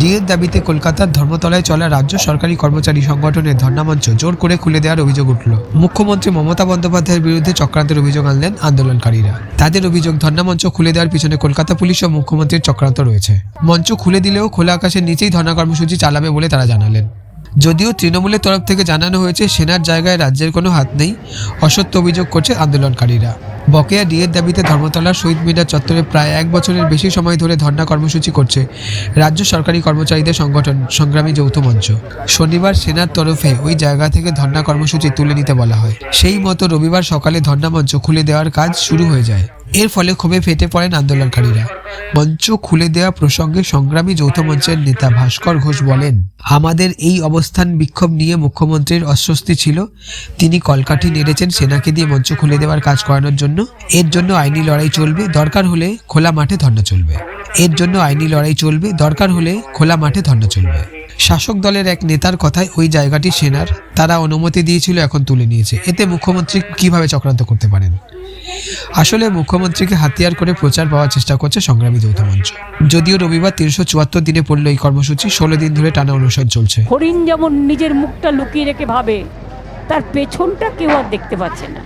ডিএর দাবিতে কলকাতার ধর্মতলায় চলা রাজ্য সরকারি কর্মচারী সংগঠনের ধর্নামঞ্চ জোর করে খুলে দেওয়ার অভিযোগ উঠল। মুখ্যমন্ত্রী মমতা বন্দ্যোপাধ্যায়ের বিরুদ্ধে চক্রান্তের অভিযোগ আনলেন আন্দোলনকারীরা। তাদের অভিযোগ ধর্ণামঞ্চ খুলে দেওয়ার পিছনে কলকাতা পুলিশ ও মুখ্যমন্ত্রীর চক্রান্ত রয়েছে। মঞ্চ খুলে দিলেও খোলা আকাশের নিচেই ধর্ণা কর্মসূচি চালাবে বলে তারা জানালেন। যদিও তৃণমূলের তরফ থেকে জানানো হয়েছে, সেনার জায়গায় রাজ্যের কোনো হাত নেই, অসত্য অভিযোগ করছে আন্দোলনকারীরা। বকেয়া ডিএর দাবিতে ধর্মতলার শহীদ মিনার চত্বরে প্রায় এক বছরের বেশি সময় ধরে ধর্ণা কর্মসূচি করছে রাজ্য সরকারি কর্মচারীদের সংগঠন সংগ্রামী যৌথ মঞ্চ। শনিবার সেনার তরফে ওই জায়গা থেকে ধর্ণা কর্মসূচি তুলে নিতে বলা হয়। সেই মতো রবিবার সকালে ধর্ণা মঞ্চ খুলে দেওয়ার কাজ শুরু হয়ে যায়। এর ফলে ক্ষোভে ফেটে পড়েন আন্দোলনকারীরা। মঞ্চ খুলে দেওয়া প্রসঙ্গে সংগ্রামী যৌথ মঞ্চের নেতা ভাস্কর ঘোষ বলেন, আমাদের এই অবস্থান বিক্ষোভ নিয়ে মুখ্যমন্ত্রীর অস্বস্তি ছিল। তিনি কলকাঠি নেড়েছেন সেনাকে দিয়ে মঞ্চ খুলে দেওয়ার কাজ করানোর জন্য। এর জন্য আইনি লড়াই চলবে। দরকার হলে খোলা মাঠে ধর্ণা চলবে। এর জন্য আইনি লড়াই চলবে, দরকার হলে খোলা মাঠে ধর্ণা চলবে। শাসক দলের এক নেতার কথায় ওই জায়গাটি সেনার, তারা অনুমতি দিয়েছিল, এখন তুলে নিয়েছে। এতে মুখ্যমন্ত্রী কীভাবে চক্রান্ত করতে পারেন? আসলে মুখ্যমন্ত্রীকে হাতিয়ার করে প্রচার পাওয়ার চেষ্টা করছে সংগ্রামী যৌথ মঞ্চ। যদিও রবিবার তিনশো চুয়াত্তর দিনে পড়ল এই কর্মসূচি, ষোলো দিন ধরে টানা অনুসরণ চলছে। হরিণ যেমন নিজের মুখটা লুকিয়ে রেখে ভাবে, তার পেছনটা কেউ আর দেখতে পাচ্ছে না।